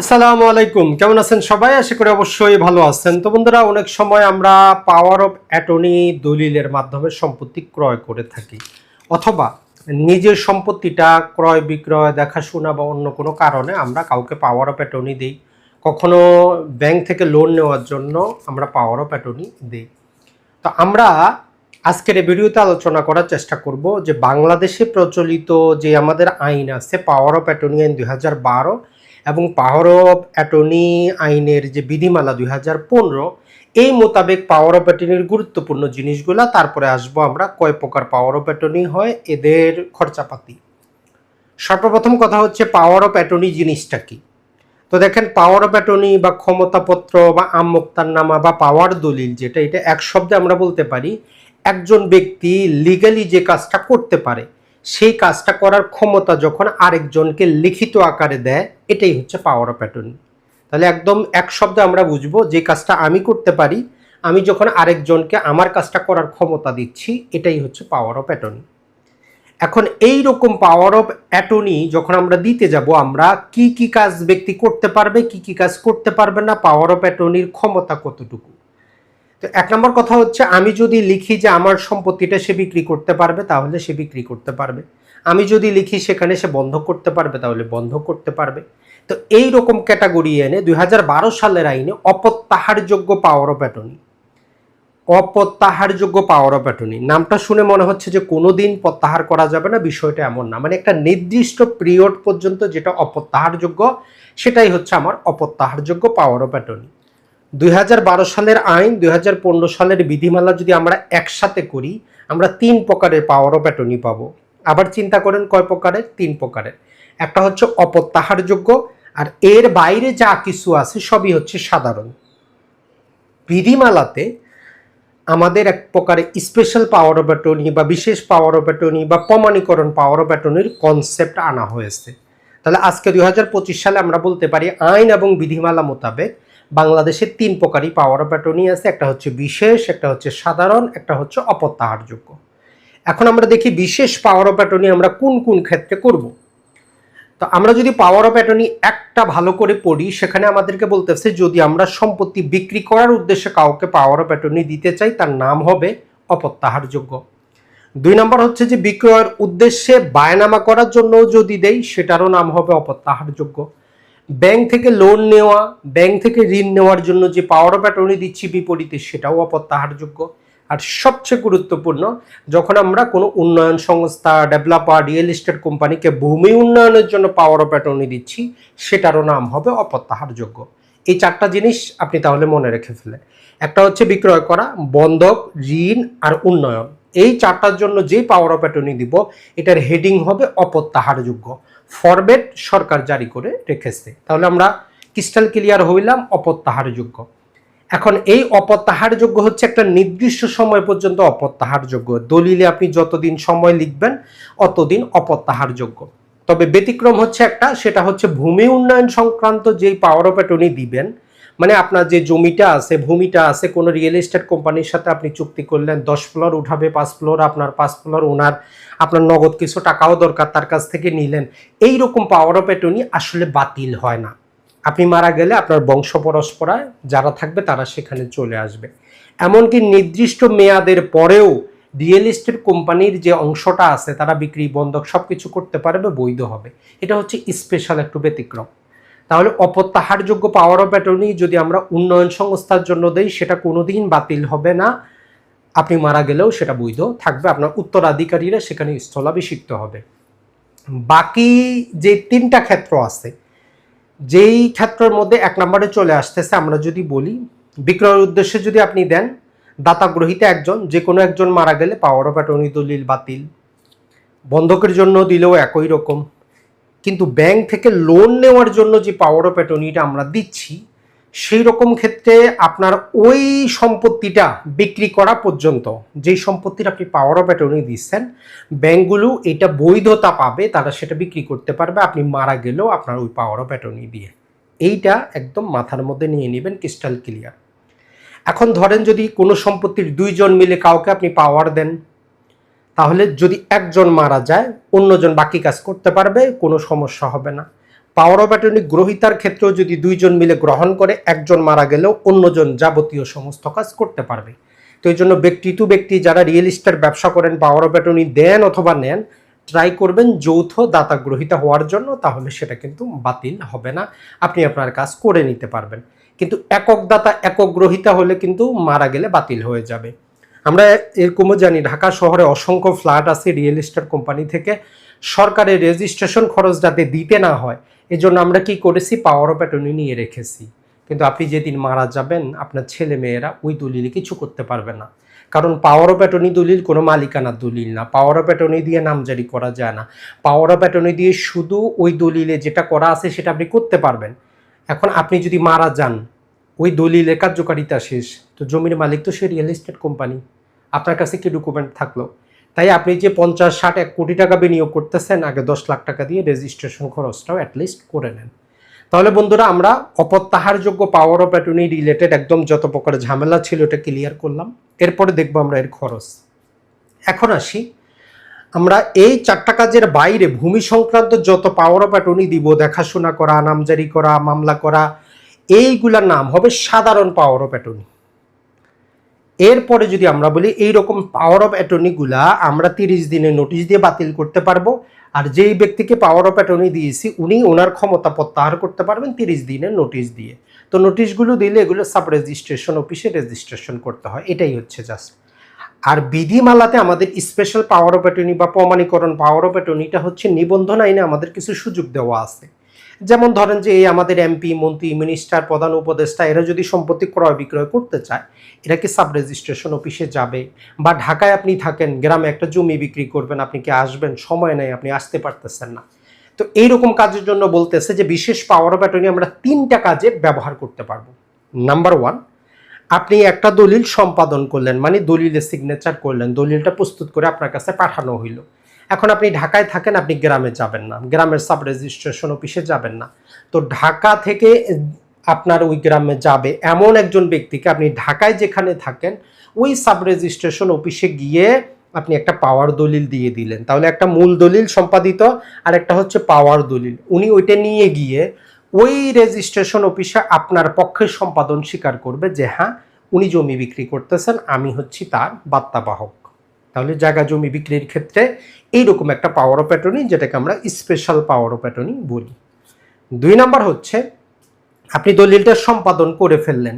আসসালামু আলাইকুম। কেমন আছেন সবাই? আশা করি অবশ্যই ভালো আছেন। তো বন্ধুরা, অনেক সময় আমরা পাওয়ার অফ অ্যাটর্নি দলিলের মাধ্যমে সম্পত্তি ক্রয় করে থাকি অথবা নিজের সম্পত্তিটা ক্রয় বিক্রয়, দেখাশোনা বা অন্য কোনো কারণে আমরা কাউকে পাওয়ার অফ অ্যাটর্নি দিই। কখনো ব্যাংক থেকে লোন নেওয়ার জন্য আমরা পাওয়ার অফ অ্যাটর্নি দিই। তো আমরা আজকের এই ভিডিওতে আলোচনা করার চেষ্টা করব যে বাংলাদেশে প্রচলিত যে আমাদের আইন আছে পাওয়ার অফ অ্যাটর্নি আইন দুই এবং পাওয়ার অফ অ্যাটর্নি আইনের যে বিধিমালা দুই হাজার পনেরো, এই মোতাবেক পাওয়ার অফ অ্যাটর্নির গুরুত্বপূর্ণ জিনিসগুলা তারপরে আসব আমরা কয় প্রকার পাওয়ার অফ অ্যাটর্নি হয়, এদের খরচাপাতি। সর্বপ্রথম কথা হচ্ছে পাওয়ার অফ অ্যাটর্নি জিনিসটা কি? তো দেখেন পাওয়ার অফ অ্যাটর্নি বা ক্ষমতাপত্র বা আমোক্তারনামা বা পাওয়ার দলিল যেটা, এটা এক শব্দে আমরা বলতে পারি, একজন ব্যক্তি লিগালি যে কাজটা করতে পারে সেই কাজটা করার ক্ষমতা যখন আরেকজনকে লিখিত আকারে দেয়, এটাই হচ্ছে পাওয়ার অফ অ্যাটর্নি তাহলে একদম এক শব্দে আমরা বুঝব যে কাজটা আমি করতে পারি, আমি যখন আরেকজনকে আমার কাজটা করার ক্ষমতা দিচ্ছি, এটাই হচ্ছে পাওয়ার অফ অ্যাটর্নি এখন এই রকম পাওয়ার অফ অ্যাটর্নি যখন আমরা দিতে যাব, আমরা কি কি কাজ ব্যক্তি করতে পারবে, কি কি কাজ করতে পারবে না পাওয়ার অফ অ্যাটর্নির ক্ষমতা কতটুকু? তো এক নম্বর কথা হচ্ছে, আমি যদি লিখি যে আমার সম্পত্তিটা সে বিক্রি করতে পারবে, তাহলে সে বিক্রি করতে পারবে। আমি যদি লিখি সেখানে সে বন্ধ করতে পারবে, তাহলে বন্ধ করতে পারবে। তো এই রকম ক্যাটাগরি এনে দুই হাজার বারো সালের আইনে অপত্যাহারযোগ্য পাওয়ার অফ অ্যাটর্নি অপ্রত্যাহারযোগ্য পাওয়ার অফ অ্যাটর্নি নামটা শুনে মনে হচ্ছে যে কোনো দিন প্রত্যাহার করা যাবে না, বিষয়টা এমন না। মানে একটা নির্দিষ্ট পিরিয়ড পর্যন্ত যেটা অপ্রত্যাহারযোগ্য সেটাই হচ্ছে আমার অপ্রত্যাহারযোগ্য পাওয়ার অফ অ্যাটর্নি দুই হাজার বারো সালের আইন, দুই হাজার পনেরো সালের বিধিমালা যদি আমরা একসাথে করি, আমরা তিন প্রকারের পাওয়ার অফ অ্যাটর্নি পাবো। আবার চিন্তা করেন কয় প্রকারের? তিন প্রকারের। একটা হচ্ছে অপ্রত্যাহারযোগ্য, আর এর বাইরে যা কিছু আছে সবই হচ্ছে সাধারণ। বিধিমালাতে আমাদের এক প্রকারে স্পেশাল পাওয়ার অফ অ্যাটর্নি বা বিশেষ পাওয়ার অফ অ্যাটর্নি বা প্রমাণীকরণ পাওয়ার অফ অ্যাটর্নির কনসেপ্ট আনা হয়েছে। তাহলে আজকে দুই হাজার পঁচিশ সালে আমরা বলতে পারি আইন এবং বিধিমালা মোতাবেক বাংলাদেশে তিন প্রকারই পাওয়ার অফ অ্যাটর্নি আছে, একটা হচ্ছে বিশেষ, একটা হচ্ছে সাধারণ, একটা হচ্ছে অপ্রত্যাহারযোগ্য এখন আমরা দেখি বিশেষ পাওয়ার অফ অ্যাটর্নি আমরা কোন কোন ক্ষেত্রে করব। তো আমরা যদি পাওয়ার অফ অ্যাটর্নি একটা ভালো করে পড়ি, সেখানে আমাদেরকে বলতেছে, যদি আমরা সম্পত্তি বিক্রি করার উদ্দেশ্যে কাউকে পাওয়ার অফ অ্যাটর্নি দিতে চাই, তার নাম হবে অপ্রত্যাহারযোগ্য দুই নম্বর হচ্ছে যে বিক্রয়ের উদ্দেশ্যে বায়নামা করার জন্য যদি দেই, সেটারও নাম হবে অপ্রত্যাহারযোগ্য ব্যাংক থেকে লোন নেওয়া, ব্যাংক থেকে ঋণ নেওয়ার জন্য যে পাওয়ার অফ অ্যাটর্নি দিচ্ছি বিপরীতে, সেটাও অপ্রত্যাহারযোগ্য। আর সবচেয়ে গুরুত্বপূর্ণ, যখন আমরা কোনো উন্নয়ন সংস্থা ডেভেলপার রিয়েল এস্টেট কোম্পানিকে ভূমি উন্নয়নের জন্য পাওয়ার অফ অ্যাটর্নি দিচ্ছি, সেটারও নাম হবে অপ্রত্যাহারযোগ্য। এই চারটা জিনিস আপনি তাহলে মনে রেখে ফেলেন। একটা হচ্ছে বিক্রয় করা, বন্ধক, ঋণ আর উন্নয়ন। এই চারটার জন্য যে পাওয়ার অফ অ্যাটর্নি দিব, এটার হেডিং হবে অপ্রত্যাহারযোগ্য। ফরম্যাট সরকার জারি করে রেখেছে। তাহলে আমরা ক্রিস্টাল ক্লিয়ার হইলাম অপত্যাহারযোগ্য এখন এই অপত্যাহারযোগ্য হচ্ছে একটা নির্দিষ্ট সময় পর্যন্ত অপত্যাহারযোগ্য দলিলে আপনি যতদিন সময় লিখবেন, অতদিন অপ্রত্যাহারযোগ্য। তবে ব্যতিক্রম হচ্ছে একটা, সেটা হচ্ছে ভূমি উন্নয়ন সংক্রান্ত যেই পাওয়ার অফ অ্যাটর্নি দিবেন মানে আপনার যে জমিটা আছে, ভূমিটা আছে, কোনো রিয়েল এস্টেট কোম্পানির সাথে আপনি চুক্তি করলেন, দশ ফ্লোর উঠাবে, পাঁচ ফ্লোর আপনার পাঁচ ফ্লোর ওনার, আপনার নগদ কিছু টাকাও দরকার, তার কাছ থেকে নিলেন। এই রকম পাওয়ার অফ অ্যাটর্নি আসলে বাতিল হয় না। আপনি মারা গেলে আপনার বংশ পরস্পরায় যারা থাকবে তারা সেখানে চলে আসবে। এমনকি নির্দিষ্ট মেয়াদের পরেও রিয়েল এস্টেট কোম্পানির যে অংশটা আছে, তারা বিক্রি, বন্ধক সব কিছু করতে পারবে বৈধ হবে। এটা হচ্ছে স্পেশাল একটু ব্যতিক্রম। তাহলে অপ্রত্যাহারযোগ্য পাওয়ার অফ অ্যাটর্নি যদি আমরা উন্নয়ন সংস্থার জন্য দেই, সেটা কোনোদিন বাতিল হবে না। আপনি মারা গেলেও সেটা বৈধ থাকবে। আপনার উত্তরাধিকারীরা সেখানে স্থলাভিষিক্ত হবে। বাকি যে তিনটা ক্ষেত্র আছে, যেই ক্ষেত্রের মধ্যে এক নম্বরে চলে আসতেছে, আমরা যদি বলি, বিক্রয়ের উদ্দেশ্যে যদি আপনি দেন, দাতা গ্রহীতা একজন, যে কোনো একজন মারা গেলে পাওয়ার অফ অ্যাটর্নি দলিল বাতিল। বন্ধকের জন্য দিলেও একই রকম। কিন্তু ব্যাংক থেকে লোন নেওয়ার জন্য যে পাওয়ার অফ অ্যাটর্নিটা আমরা দিচ্ছি, সেই রকম ক্ষেত্রে আপনার ওই সম্পত্তিটা বিক্রি করা পর্যন্ত, যেই সম্পত্তির আপনি পাওয়ার অফ অ্যাটর্নি দিচ্ছেন, ব্যাংকগুলো এটা বৈধতা পাবে, তারা সেটা বিক্রি করতে পারবে, আপনি মারা গেলেও আপনার ওই পাওয়ার অফ অ্যাটর্নি দিয়ে। এইটা একদম মাথার মধ্যে নিয়ে নেবেন ক্রিস্টাল ক্লিয়ার এখন ধরেন যদি কোনো সম্পত্তির দুইজন মিলে কাউকে আপনি পাওয়ার দেন তাহলে যদি একজন মারা যায়, অন্যজন বাকি কাজ করতে পারবে, কোনো সমস্যা হবে না। পাওয়ার অফ অ্যাটর্নি গ্রহিতার ক্ষেত্রেও যদি দুইজন মিলে গ্রহণ করে, একজন মারা গেলেও অন্যজন যাবতীয় সমস্ত কাজ করতে পারবে। তো এই জন্য ব্যক্তি টু ব্যক্তি যারা রিয়েল ইস্টেট ব্যবসা করেন পাওয়ার অফ অ্যাটর্নি দেন অথবা নেন ট্রাই করবেন যৌথ দাতা গ্রহিতা হওয়ার জন্য, তাহলে সেটা কিন্তু বাতিল হবে না। আপনি আপনার কাজ করে নিতে পারবেন। কিন্তু একক দাতা, একক গ্রহিতা হলে কিন্তু মারা গেলে বাতিল হয়ে যাবে। আমরা এরকমও জানি ঢাকা শহরে অসংখ্য ফ্ল্যাট আছে রিয়েল এস্টেট কোম্পানি থেকে। সরকারের রেজিস্ট্রেশন খরচ যাতে দিতে না হয়, এজন্য আমরা কি করেছি? পাওয়ার অফ অ্যাটর্নি নিয়ে রেখেছি। কিন্তু আপনি যেদিন মারা যাবেন, আপনার ছেলে মেয়েরা ওই দলিলে কিছু করতে পারবে না। কারণ পাওয়ার অফ অ্যাটর্নি দলিল কোনো মালিকানার দলিল না। পাওয়ার অফ অ্যাটর্নি দিয়ে নামজারি করা যায় না। পাওয়ার অফ অ্যাটর্নি দিয়ে শুধু ওই দলিলে যেটা করা আছে, সেটা আপনি করতে পারবেন। এখন আপনি যদি মারা যান, ওই দলিলের কার্যকারিতা শেষ। তো জমির মালিক তো সে রিয়েল এস্টেট কোম্পানি। আপনার কাছে কি ডকুমেন্ট থাকল। তাই আপনি যে পঞ্চাশ, ষাট, এক কোটি টাকা বিনিয়োগ করতেছেন, আগে দশ লাখ টাকা দিয়ে রেজিস্ট্রেশন খরচটাও অ্যাটলিস্ট করে নেন। তাহলে বন্ধুরা, আমরা অপত্যাহারযোগ্য পাওয়ার অফ অ্যাটর্নি রিলেটেড একদম যত প্রকার ঝামেলা ছিল ওটা ক্লিয়ার করলাম। এরপরে দেখব আমরা এর খরচ। এখন আসি। আমরা এই চারটা কাজের বাইরে ভূমি সংক্রান্ত যত পাওয়ার অফ অ্যাটর্নি দিব, দেখাশোনা করা, নামজারি করা, মামলা করা, এইগুলার নাম হবে সাধারণ পাওয়ার অফ অ্যাটর্নি এরপরে যদি আমরা বলি এই রকম পাওয়ার অফ অ্যাটর্নিগুলা আমরা তিরিশ দিনের নোটিশ দিয়ে বাতিল করতে পারব। আর যেই ব্যক্তিকে পাওয়ার অফ অ্যাটর্নি দিয়েছি, উনি ওনার ক্ষমতা প্রত্যাহার করতে পারবেন তিরিশ দিনের নোটিশ দিয়ে। তো নোটিশগুলো দিলে এগুলো সাব রেজিস্ট্রেশন অফিসে রেজিস্ট্রেশন করতে হয়, এটাই হচ্ছে জাস্ট আর বিধিমালাতে আমাদের স্পেশাল পাওয়ার অফ অ্যাটর্নি বা প্রমাণীকরণ পাওয়ার অফ অ্যাটর্নিটা হচ্ছে নিবন্ধন আইনে আমাদের কিছু সুযোগ দেওয়া আছে। যেমন ধরেন যে এই আমাদের এমপি মন্ত্রী মিনিস্টার প্রধান উপদেষ্টা, এরা যদি সম্পত্তি ক্রয় বিক্রয় করতে চায় এটা কি সাব রেজিস্ট্রেশন অফিসে যাবে? বা ঢাকায় আপনি থাকেন, গ্রামে একটা জমি বিক্রি করবেন, আপনি কি আসবেন? সময় নেই, আপনি আসতে পারতেছেন না। তো এইরকম কাজের জন্য বলতেছে যে বিশেষ পাওয়ার অফ অ্যাটর্নি আমরা তিনটা কাজে ব্যবহার করতে পারব। নাম্বার ওয়ান আপনি একটা দলিল সম্পাদন করলেন মানে দলিলে সিগনেচার করলেন, দলিলটা প্রস্তুত করে আপনার কাছে পাঠানো হইল। এখন আপনি ঢাকায় থাকেন, আপনি গ্রামে যাবেন না। গ্রামের সাব রেজিস্ট্রেশন অফিসে যাবেন না। তো ঢাকা থেকে আপনার ওই গ্রামে যাবে এমন একজন ব্যক্তিকে আপনি ঢাকায় যেখানে থাকেন, ওই সাব রেজিস্ট্রেশন অফিসে গিয়ে আপনি একটা পাওয়ার দলিল দিয়ে দিলেন। তাহলে একটা মূল দলিল সম্পাদিত, আর একটা হচ্ছে পাওয়ার দলিল। উনি ওইটা নিয়ে গিয়ে ওই রেজিস্ট্রেশন অফিসে আপনার পক্ষে সম্পাদন স্বীকার করবে যে হ্যাঁ উনি জমি বিক্রি করতেছেন, আমি হচ্ছি তার বার্তাবাহক তাহলে জায়গা জমি বিক্রির ক্ষেত্রে এইরকম একটা পাওয়ার অফ অ্যাটর্নি যেটাকে আমরা স্পেশাল পাওয়ার অফ অ্যাটর্নি বলি। দুই নাম্বার হচ্ছে, আপনি দলিলটা সম্পাদন করে ফেললেন।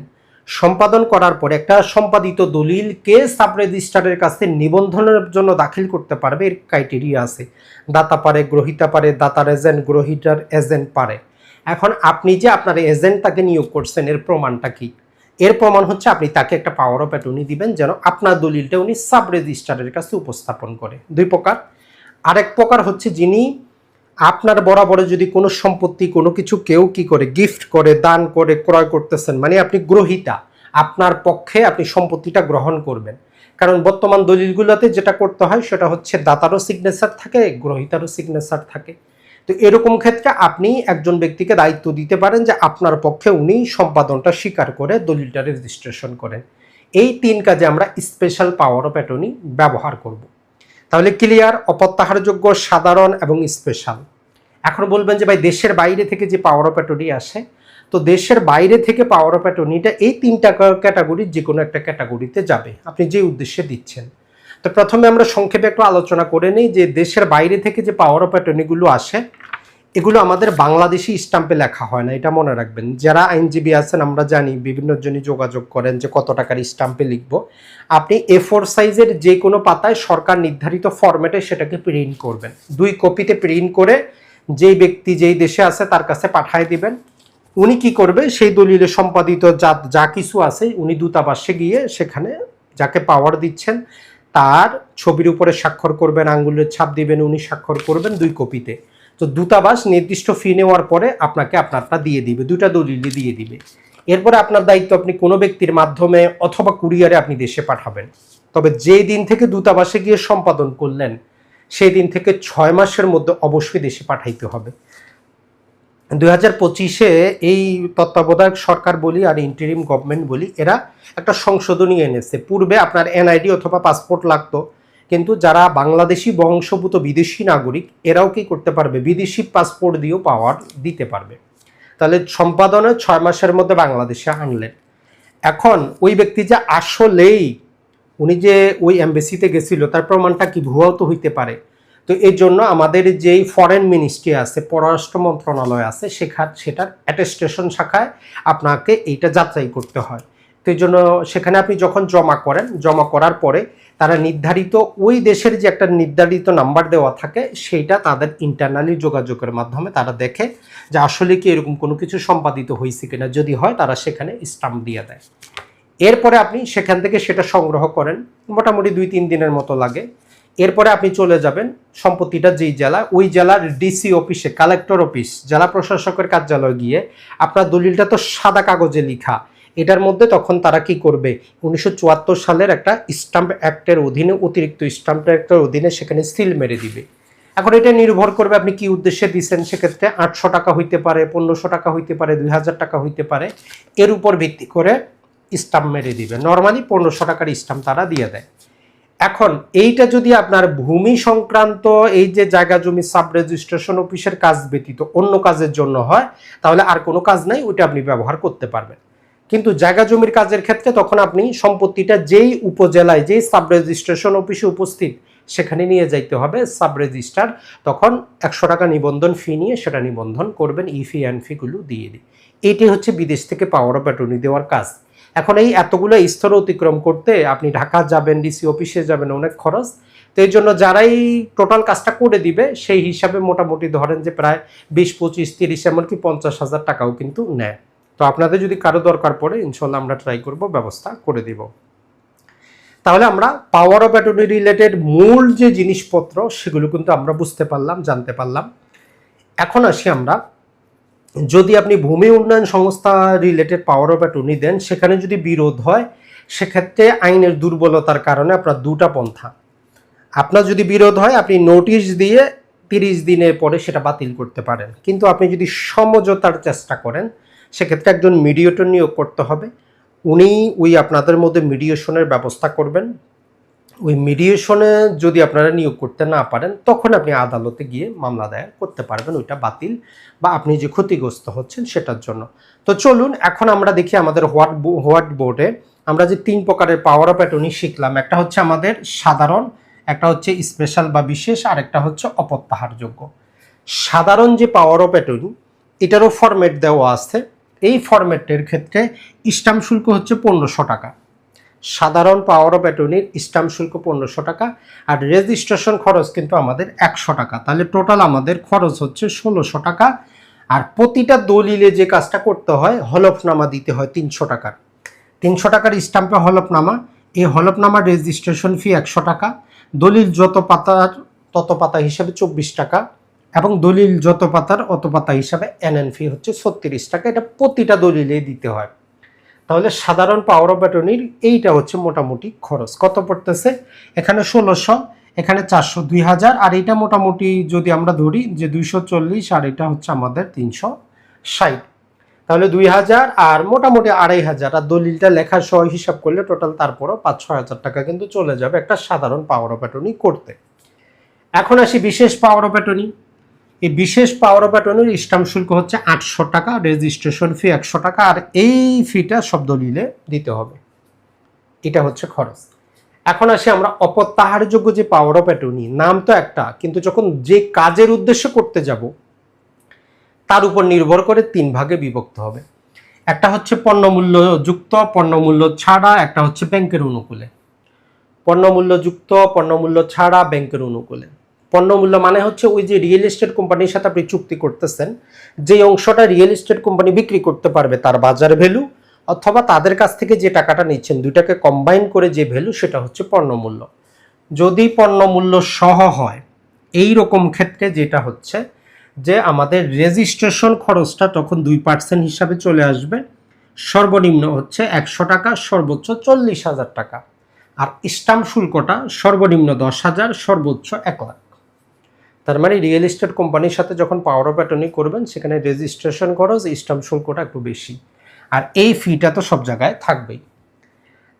সম্পাদন করার পরে একটা সম্পাদিত দলিলকে সাব রেজিস্ট্রারের কাছে নিবন্ধনের জন্য দাখিল করতে পারবে, এর ক্রাইটেরিয়া আছে। দাতা পারে, গ্রহিতা পারে, দাতার এজেন্ট গ্রহিতার এজেন্ট পারে। এখন আপনি যে আপনার এজেন্ট তাকে নিয়োগ করছেন, এর প্রমাণটা কি? এর প্রমাণ হচ্ছে আপনি তাকে একটা পাওয়ার অফ অ্যাটর্নি দিবেন যেন আপনার দলিলটা উনি সাব রেজিস্ট্রারের কাছে উপস্থাপন করে। দুই প্রকার। আরেক প্রকার হচ্ছে যিনি আপনার বরাবরে যদি কোনো সম্পত্তি, কোনো কিছু কেউ কি করে গিফট করে, দান করে, ক্রয় করতেছেন মানে আপনি গ্রহিতা, আপনার পক্ষে আপনি সম্পত্তিটা গ্রহণ করবেন। কারণ বর্তমান দলিলগুলোতে যেটা করতে হয় সেটা হচ্ছে দাতারও সিগনেচার থাকে, গ্রহিতারও সিগনেচার থাকে। তো এরকম ক্ষেত্রে আপনি একজন ব্যক্তিকে দায়িত্ব দিতে পারেন যে আপনার পক্ষে উনি সম্পাদনটা স্বীকার করে দলিলটা রেজিস্ট্রেশন করেন। এই তিন কাজে আমরা স্পেশাল পাওয়ার অফ অ্যাটর্নি ব্যবহার করব। তাহলে ক্লিয়ার অপত্যাহারযোগ্য, সাধারণ এবং স্পেশাল এখন বলবেন যে ভাই দেশের বাইরে থেকে যে পাওয়ার অফ অ্যাটর্নি আসে, তো দেশের বাইরে থেকে পাওয়ার অফ অ্যাটর্নিটা এই তিনটা ক্যাটাগরির যে কোনো একটা ক্যাটাগরিতে যাবে। আপনি যে উদ্দেশ্যে দিচ্ছেন। তো প্রথমে আমরা সংক্ষেপে একটু আলোচনা করে নিই যে দেশের বাইরে থেকে যে পাওয়ার অফ অ্যাটর্নিগুলো আসে এগুলো আমাদের বাংলাদেশি স্টাম্পে লেখা হয় না, এটা মনে রাখবেন। যারা আইনজীবী আছেন, আমরা জানি বিভিন্ন জনই যোগাযোগ করেন যে কত টাকার স্টাম্পে লিখব। আপনি এ ফোর সাইজের যে কোনো পাতায় সরকার নির্ধারিত ফরম্যাটে সেটাকে প্রিন্ট করবেন। দুই কপিতে প্রিন্ট করে যেই ব্যক্তি যেই দেশে আছে তার কাছে পাঠায় দিবেন। উনি কি করবে? সেই দলিলে সম্পাদিত যা যা কিছু আছে, উনি দূতাবাসে গিয়ে সেখানে যাকে পাওয়ার দিচ্ছেন, তার ছবির উপরে স্বাক্ষর করবেন, আঙ্গুলের ছাপ দিবেন, উনি স্বাক্ষর করবেন দুই কপিতে তো দূতাবাস নির্দিষ্ট ফি নেওয়ার পরে আপনাকে আপনারটা দিয়ে দিবে দুটা দলিলে দিয়ে দিবে। এরপরে আপনার দায়িত্ব আপনি কোনো ব্যক্তির মাধ্যমে অথবা কুরিয়ারে আপনি দেশে পাঠাবেন। তবে যেই দিন থেকে দূতাবাসে গিয়ে সম্পাদন করলেন, সেই দিন থেকে ছয় মাসের মধ্যে অবশ্যই দেশে পাঠাইতে হবে। দুই হাজার পঁচিশে এই তত্ত্বাবধায়ক সরকার বলি আর ইন্টারিম গভর্নমেন্ট বলি, এরা একটা সংশোধনী এনেছে। পূর্বে আপনার এনআইডি অথবা পাসপোর্ট লাগতো। কিন্তু যারা বাংলাদেশি বংশভূত বিদেশি নাগরিক, এরাও কি করতে পারবে? বিদেশি পাসপোর্ট দিয়েও পাওয়ার দিতে পারবে। তাহলে সম্পাদনে ছয় মাসের মধ্যে বাংলাদেশে আনলেন এখন ওই ব্যক্তি যে আসলেই, উনি যে ওই এমবেসিতে গেছিল, তার প্রমাণটা কি ভুয়াও তো হইতে পারে। তো এই জন্য আমাদের যেই ফরেন মিনিস্ট্রি আছে, পররাষ্ট্র মন্ত্রণালয় আছে, সেখান সেটার অ্যাটেস্টেশন শাখায় আপনাকে এইটা যাচাই করতে হয়। তো জন্য সেখানে আপনি যখন জমা করেন, জমা করার পরে তারা নির্ধারিত ওই দেশের যে একটা নির্ধারিত নাম্বার দেওয়া থাকে, সেইটা তাদের ইন্টারনালি যোগাযোগের মাধ্যমে তারা দেখে যে আসলে কি এরকম কোনো কিছু সম্পাদিত হয়েছে কিনা। যদি হয়, তারা সেখানে স্টাম্প দিয়ে দেয়। এরপরে আপনি সেখান থেকে সেটা সংগ্রহ করেন, মোটামুটি দুই, তিন দিনের মতো লাগে। এরপরে আপনি চলে যাবেন সম্পত্তিটা যেই জেলা, ওই জেলার ডিসি অফিসে কালেক্টর অফিস জেলা প্রশাসকের কার্যালয়ে গিয়ে আপনার দলিলটা তো সাদা কাগজে লেখা। এটার মধ্যে তখন তারা কি করবে? উনিশশো চুয়াত্তর সালের একটা স্টাম্প অ্যাক্টের অধীনে, অতিরিক্ত স্টাম্প অ্যাক্টের অধীনে সেখানে সিল মেরে দিবে। এখন এটা নির্ভর করবে আপনি কি উদ্দেশ্যে দিচ্ছেন সেক্ষেত্রে আটশো টাকা হইতে পারে, পনেরোশো টাকা হইতে পারে, দুই হাজার টাকা হইতে পারে। এর উপর ভিত্তি করে স্টাম্প মেরে দিবে। নর্মালি পনেরোশো টাকার স্টাম্প তারা দিয়ে দেয়। এখন এইটা যদি আপনার ভূমি সংক্রান্ত এই যে জায়গা জমি সাব রেজিস্ট্রেশন অফিসের কাজ ব্যতীত অন্য কাজের জন্য হয়, তাহলে আর কোনো কাজ নাই, ওইটা আপনি ব্যবহার করতে পারবেন। কিন্তু জায়গা জমির কাজের ক্ষেত্রে তখন আপনি সম্পত্তিটা যেই উপজেলায়, যেই সাব রেজিস্ট্রেশন অফিসে উপস্থিত, সেখানে নিয়ে যাইতে হবে সাব রেজিস্ট্রার তখন একশো টাকা নিবন্ধন ফি নিয়ে সেটা নিবন্ধন করবেন, ই ফি অ্যান্ড ফিগুলো দিয়ে দিই এইটি হচ্ছে বিদেশ থেকে পাওয়ার অফ অ্যাটর্নি দেওয়ার কাজ। এখন এই এতগুলো স্তর অতিক্রম করতে আপনি ঢাকা যাবেন ডিসি অফিসে যাবেন, অনেক খরচ। তো এই জন্য যারাই টোটাল কাজটা করে দিবে, সেই হিসাবে মোটামুটি ধরেন যে প্রায় বিশ, পঁচিশ, তিরিশ, এমনকি পঞ্চাশ হাজার টাকাও কিন্তু নেয়। তো আপনাদের যদি কারও দরকার পড়ে ইনশাল্লাহ আমরা ট্রাই করব, ব্যবস্থা করে দিব। তাহলে আমরা পাওয়ার অফ অ্যাটর্নি রিলেটেড মূল যে জিনিসপত্র, সেগুলো কিন্তু আমরা বুঝতে পারলাম, জানতে পারলাম। এখন আসি আমরা, যদি আপনি ভূমি উন্নয়ন সংস্থা রিলেটেড পাওয়ার অফ অ্যাটর্নি দেন, সেখানে যদি বিরোধ হয়, সেক্ষেত্রে আইনের দুর্বলতার কারণে আপনার দুটা পন্থা। আপনার যদি বিরোধ হয়, আপনি নোটিশ দিয়ে তিরিশ দিনের পরে সেটা বাতিল করতে পারেন। কিন্তু আপনি যদি সমঝোতার চেষ্টা করেন সেক্ষেত্রে একজন মিডিয়েটর নিয়োগ করতে হবে। উনি ওই আপনাদের মধ্যে মিডিয়েশনের ব্যবস্থা করবেন। ওই মিডিয়েশনে যদি আপনারা নিয়োগ করতে না পারেন, তখন আপনি আদালতে গিয়ে মামলা দায়ের করতে পারবেন, ওইটা বাতিল বা আপনি যে ক্ষতিগ্রস্ত হচ্ছেন সেটার জন্য। তো চলুন, এখন আমরা দেখি আমাদের হোয়াট হোয়াট বোর্ডে আমরা যে তিন প্রকারের পাওয়ার অফ অ্যাটর্নি শিখলাম। একটা হচ্ছে আমাদের সাধারণ, একটা হচ্ছে স্পেশাল বা বিশেষ আর একটা হচ্ছে অপত্যাহারযোগ্য। সাধারণ যে পাওয়ার অফ অ্যাটর্নি এটারও ফরম্যাট দেওয়া আছে। এই ফরম্যাটের ক্ষেত্রে স্টাম্প শুল্ক হচ্ছে পনেরোশো টাকা। সাধারণ পাওয়ার অফ অ্যাটর্নির স্টাম্প শুল্ক পনেরোশো টাকা আর রেজিস্ট্রেশন খরচ কিন্তু আমাদের একশো টাকা। তাহলে টোটাল আমাদের খরচ হচ্ছে ষোলোশো টাকা আর প্রতিটা দলিলে যে কাজটা করতে হয়, হলফনামা দিতে হয় তিনশো টাকার। তিনশো টাকার স্টাম্পে হলফনামা, এই হলফনামার রেজিস্ট্রেশন ফি একশো টাকা। দলিল যত পাতার, তত পাতা হিসাবে চব্বিশ টাকা। এবং দলিল যত পাতার, অত পাতা হিসাবে এনএন ফি হচ্ছে ছত্রিশ টাকা। এটা প্রতিটা দলিলেই দিতে হয়। তাহলে সাধারণ পাওয়ার অফ অ্যাটর্নির এইটা হচ্ছে মোটামুটি খরচ। কত পড়তেছে? এখানে ষোলোশো, এখানে চারশো, দুই হাজার। আর এটা মোটামুটি যদি আমরা ধরি যে দুইশো চল্লিশ, আর এটা হচ্ছে আমাদের তিনশো ষাট। তাহলে দুই হাজার আর মোটামুটি আড়াই হাজার। আর দলিলটা লেখা সহ হিসাব করলে টোটাল তারপরও পাঁচ, ছয় হাজার টাকা কিন্তু চলে যাবে একটা সাধারণ পাওয়ার অফ অ্যাটর্নি করতে। এখন আসি বিশেষ পাওয়ার অফ অ্যাটর্নি এই বিশেষ পাওয়ার অফ অ্যাটর্নির স্টাম্প শুল্ক হচ্ছে আটশো টাকা রেজিস্ট্রেশন ফি একশো টাকা, আর এই ফিটা সব দলিলে দিতে হবে। এটা হচ্ছে খরচ। এখন আসি আমরা অপত্যাহারযোগ্য যে পাওয়ার অফ অ্যাটর্নি নাম তো একটা, কিন্তু যখন যে কাজের উদ্দেশ্য করতে যাব, তার উপর নির্ভর করে তিন ভাগে বিভক্ত হবে। একটা হচ্ছে পণ্যমূল্য যুক্ত, পণ্যমূল্য ছাড়া, একটা হচ্ছে ব্যাংকের অনুকূলে। পণ্যমূল্য যুক্ত, পণ্যমূল্য ছাড়া, ব্যাংকের অনুকূলে। পণ্যমূল্য মানে হচ্ছে ওই যে রিয়েল এস্টেট কোম্পানির সাথে আপনি চুক্তি করতেছেন যে অংশটা রিয়েল এস্টেট কোম্পানি বিক্রি করতে পারবে তার বাজার ভ্যালু অথবা তাদের কাছ থেকে যে টাকাটা নিচ্ছেন, দুইটাকে কম্বাইন করে যে ভ্যালু সেটা হচ্ছে পণ্যমূল্য। যদি পণ্যমূল্য সহ হয় এই রকম ক্ষেত্রে যেটা হচ্ছে যে আমাদের রেজিস্ট্রেশন খরচটা তখন দুই পার্সেন্ট হিসাবে চলে আসবে, সর্বনিম্ন হচ্ছে একশো টাকা, সর্বোচ্চ চল্লিশ হাজার টাকা। আর স্টাম্প শুল্কটা সর্বনিম্ন দশ হাজার, সর্বোচ্চ এক লাখ। তার মানে রিয়েল এস্টেট কোম্পানির সাথে যখন পাওয়ার অফ অ্যাটর্নি করবেন, সেখানে রেজিস্ট্রেশন খরচ স্টাম্প শুল্কটা একটু বেশি। আর এই ফিটা তো সব জায়গায় থাকবেই।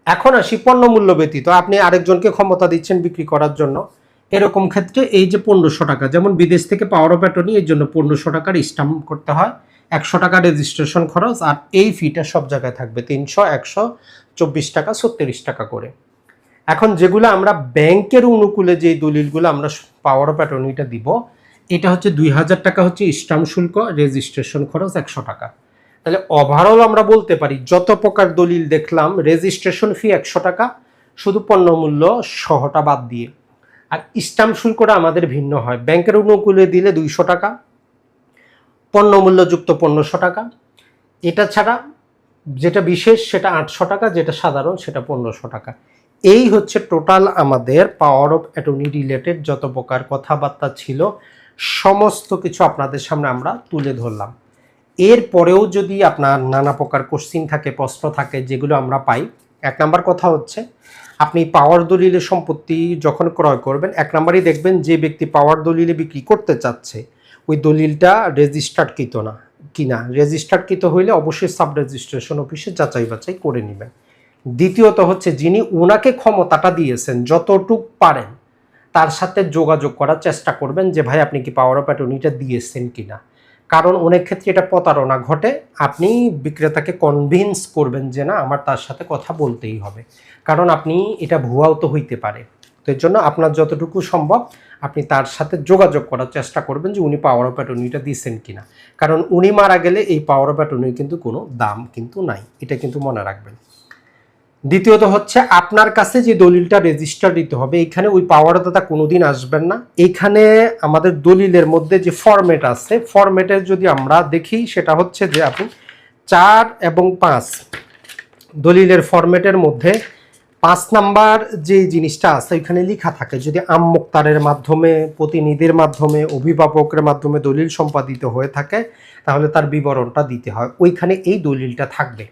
এখন আসি পণ্য মূল্য ব্যতীত। আপনি আরেকজনকে ক্ষমতা দিচ্ছেন বিক্রি করার জন্য। এরকম ক্ষেত্রে এই যে পনেরোশো টাকা, যেমন বিদেশ থেকে পাওয়ার অফ অ্যাটর্নি এর জন্য পনেরোশো টাকার স্টাম্প করতে হয়। একশো টাকা রেজিস্ট্রেশন খরচ, আর এই ফিটা সব জায়গায় থাকবে। তিনশো, একশো, চব্বিশ টাকা, ছত্রিশ টাকা করে। এখন যেগুলো আমরা ব্যাংকের অনুকূলে যে দলিলগুলো আমরা পাওয়ার অফ অ্যাটর্নিটা দিব, এটা হচ্ছে দুই হাজার টাকা হচ্ছে স্টাম্প শুল্ক রেজিস্ট্রেশন খরচ একশো টাকা। তাহলে ওভারঅল আমরা বলতে পারি, যত প্রকার দলিল দেখলাম রেজিস্ট্রেশন ফি একশো টাকা, শুধু পণ্য মূল্য সহটা বাদ দিয়ে। আর স্টাম্প শুল্কটা আমাদের ভিন্ন হয়, ব্যাংকের অনুকূলে দিলে দুইশো টাকা পণ্য মূল্যযুক্ত পনেরোশো টাকা। এটা ছাড়া যেটা বিশেষ সেটা আটশো টাকা, যেটা সাধারণ সেটা পনেরোশো টাকা। এই হচ্ছে টোটাল আমাদের পাওয়ার অফ অ্যাটর্নি রিলেটেড যত প্রকার কথাবার্তা ছিল, সমস্ত কিছু আপনাদের সামনে আমরা তুলে ধরলাম। এরপরেও যদি আপনার নানা প্রকার কোশ্চিন থাকে, প্রশ্ন থাকে, যেগুলো আমরা পাই, এক নাম্বার কথা হচ্ছে, আপনি পাওয়ার দলিলে সম্পত্তি যখন ক্রয় করবেন, এক নাম্বারই দেখবেন যে ব্যক্তি পাওয়ার দলিলে বিক্রি করতে চাচ্ছে, ওই দলিলটা রেজিস্টার্ডকৃত না, কিনা। রেজিস্টার্ডকৃত হইলে অবশ্যই সাব রেজিস্ট্রেশন অফিসে যাচাই বাছাই করে নেবেন। দ্বিতীয়ত হচ্ছে যিনি ওনাকে ক্ষমতাটা দিয়েছেন, যতটুক পারেন, তার সাথে যোগাযোগ করার চেষ্টা করবেন যে, ভাই, আপনি কি পাওয়ার অফ অ্যাটর্নিটা দিয়েছেন কি না কারণ অনেক ক্ষেত্রে এটা প্রতারণা ঘটে, আপনি বিক্রেতাকে কনভিন্স করবেন যে, না, আমার তার সাথে কথা বলতেই হবে। কারণ আপনি এটা ভুয়াও তো হইতে পারে। তো এর জন্য আপনার যতটুকু সম্ভব আপনি তার সাথে যোগাযোগ করার চেষ্টা করবেন যে, উনি পাওয়ার অফ অ্যাটর্নিটা দিচ্ছেন কিনা? কারণ উনি মারা গেলে এই পাওয়ার অফ অ্যাটর্নির কিন্তু কোনো দাম কিন্তু নাই, এটা কিন্তু মনে রাখবেন। দ্বিতীয়ত হচ্ছে আপনার কাছে যে দলিলটা রেজিস্টার দিতে হবে এখানে ওই পাওয়ার দাতা কোনোদিন আসবেন না। এখানে আমাদের দলিলের মধ্যে যে ফরম্যাট আছে ফরম্যাটের যদি আমরা দেখি, সেটা হচ্ছে যে আপনি চার এবং পাঁচ দলিলের ফরম্যাটের মধ্যে পাঁচ নাম্বার যে জিনিসটা আছে, ওইখানে লেখা থাকে। যদি আম মুক্তারের মাধ্যমে, প্রতিনিধির মাধ্যমে, অভিভাবকের মাধ্যমে দলিল সম্পাদিত হয়ে থাকে, তাহলে তার বিবরণটা দিতে হয়। ওইখানে এই দলিলটা থাকবে।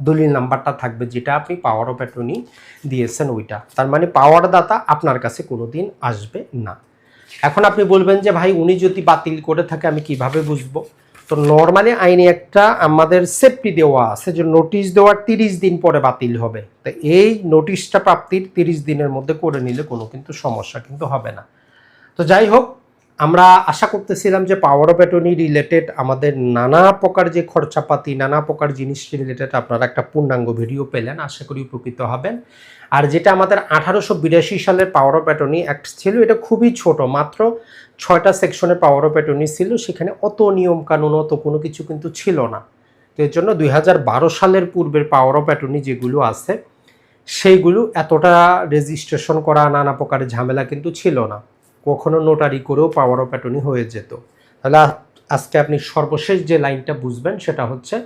দলিল নাম্বারটা থাকবে যেটা আপনি পাওয়ার অফ অ্যাটর্নি দিয়েছেন ওইটা। তার মানে পাওয়ার দাতা আপনার কাছে কোনো দিন আসবে না। এখন আপনি বলবেন যে, ভাই, উনি যদি বাতিল করে থাকে, আমি কীভাবে বুঝব? তো নর্মালি আইনে একটা আমাদের সেফটি দেওয়া আছে যে নোটিশ দেওয়ার তিরিশ দিন পরে বাতিল হবে। তো এই নোটিশটা প্রাপ্তির তিরিশ দিনের মধ্যে করে নিলে কোনো কিন্তু সমস্যা কিন্তু হবে না। তো যাই হোক আমরা আশা করতেছিলাম যে পাওয়ার অফ অ্যাটর্নি রিলেটেড আমাদের নানা প্রকার যে খরচাপাতি, নানা প্রকার জিনিস রিলেটেড আপনারা একটা পূর্ণাঙ্গ ভিডিও পেলেন, আশা করি উপকৃত হবেন। আর যেটা আমাদের আঠারোশো বিরাশি সালের পাওয়ার অফ অ্যাটর্নি অ্যাক্ট ছিল, এটা খুবই ছোট, মাত্র ছয়টা সেকশনের পাওয়ার অফ অ্যাটর্নি ছিল, সেখানে অত নিয়ম কানুন, অত কোনো কিছু কিন্তু ছিল না। তো এর জন্য দুই হাজার বারো সালের পূর্বের পাওয়ার অফ অ্যাটর্নি যেগুলো আছে, সেইগুলো এতটা রেজিস্ট্রেশন করা, নানা প্রকারের ঝামেলা কিন্তু ছিল না। কখনো নোটারি করেও পাওয়ার অফ অ্যাটর্নি হয়ে যেত। তাহলে আজকে আপনি সর্বশেষ যে লাইনটা বুঝবেন সেটা হচ্ছে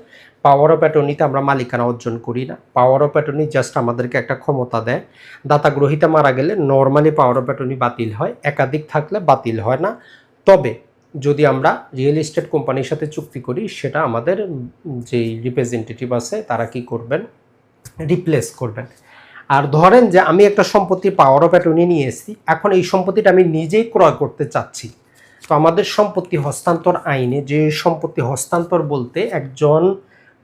পাওয়ার অফ অ্যাটর্নিতে আমরা মালিকানা অর্জন করি না। পাওয়ার অফ অ্যাটর্নি জাস্ট আমাদেরকে একটা ক্ষমতা দেয়। দাতা গ্রহিতা মারা গেলে নর্মালি পাওয়ার অফ অ্যাটর্নি বাতিল হয়, একাধিক থাকলে বাতিল হয় না। তবে যদি আমরা রিয়েল এস্টেট কোম্পানির সাথে চুক্তি করি, সেটা আমাদের যেই রিপ্রেজেন্টেটিভ আছে, তারা কি করবেন? রিপ্লেস করবেন। আর ধরেন যে আমি একটা সম্পত্তি পাওয়ার অফ অ্যাটর্নি নিয়ে এসেছি, এখন এই সম্পত্তিটা আমি নিজেই ক্রয় করতে চাচ্ছি। তো আমাদের সম্পত্তি হস্তান্তর আইনে যে সম্পত্তি হস্তান্তর বলতে একজন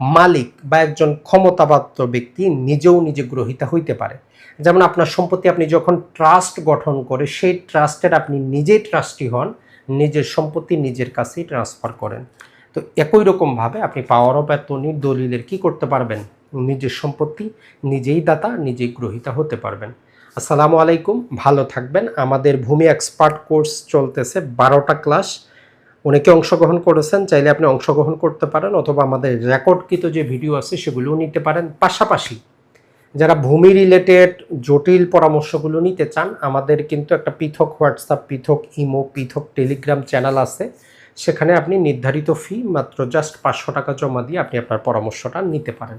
মালিক বা একজন ক্ষমতাপ্রাপ্ত ব্যক্তি নিজেও নিজে গ্রহিতা হইতে পারে। যেমন আপনার সম্পত্তি আপনি যখন ট্রাস্ট গঠন করে, সেই ট্রাস্টের আপনি নিজেই ট্রাস্টি হন, নিজের সম্পত্তি নিজের কাছেই ট্রান্সফার করেন। তো একই রকমভাবে আপনি পাওয়ার অফ অ্যাটর্নির দলিলের কি করতে পারবেন? নিজের সম্পত্তি নিজেই দাতা, নিজেই গ্রহিতা হতে পারবেন। আসসালামু আলাইকুম, ভালো থাকবেন। আমাদের ভূমি এক্সপার্ট কোর্স চলতেছে বারোটা ক্লাস। অনেকে অংশগ্রহণ করেছেন, চাইলে আপনি অংশগ্রহণ করতে পারেন অথবা আমাদের রেকর্ডকৃত যে ভিডিও আছে সেগুলোও নিতে পারেন। পাশাপাশি যারা ভূমি রিলেটেড জটিল পরামর্শগুলো নিতে চান, আমাদের কিন্তু একটা পৃথক হোয়াটসঅ্যাপ, পৃথক ইমো, পৃথক টেলিগ্রাম চ্যানেল আছে। সেখানে আপনি নির্ধারিত ফি মাত্র জাস্ট পাঁচশো টাকা জমা দিয়ে আপনি আপনার পরামর্শটা নিতে পারেন।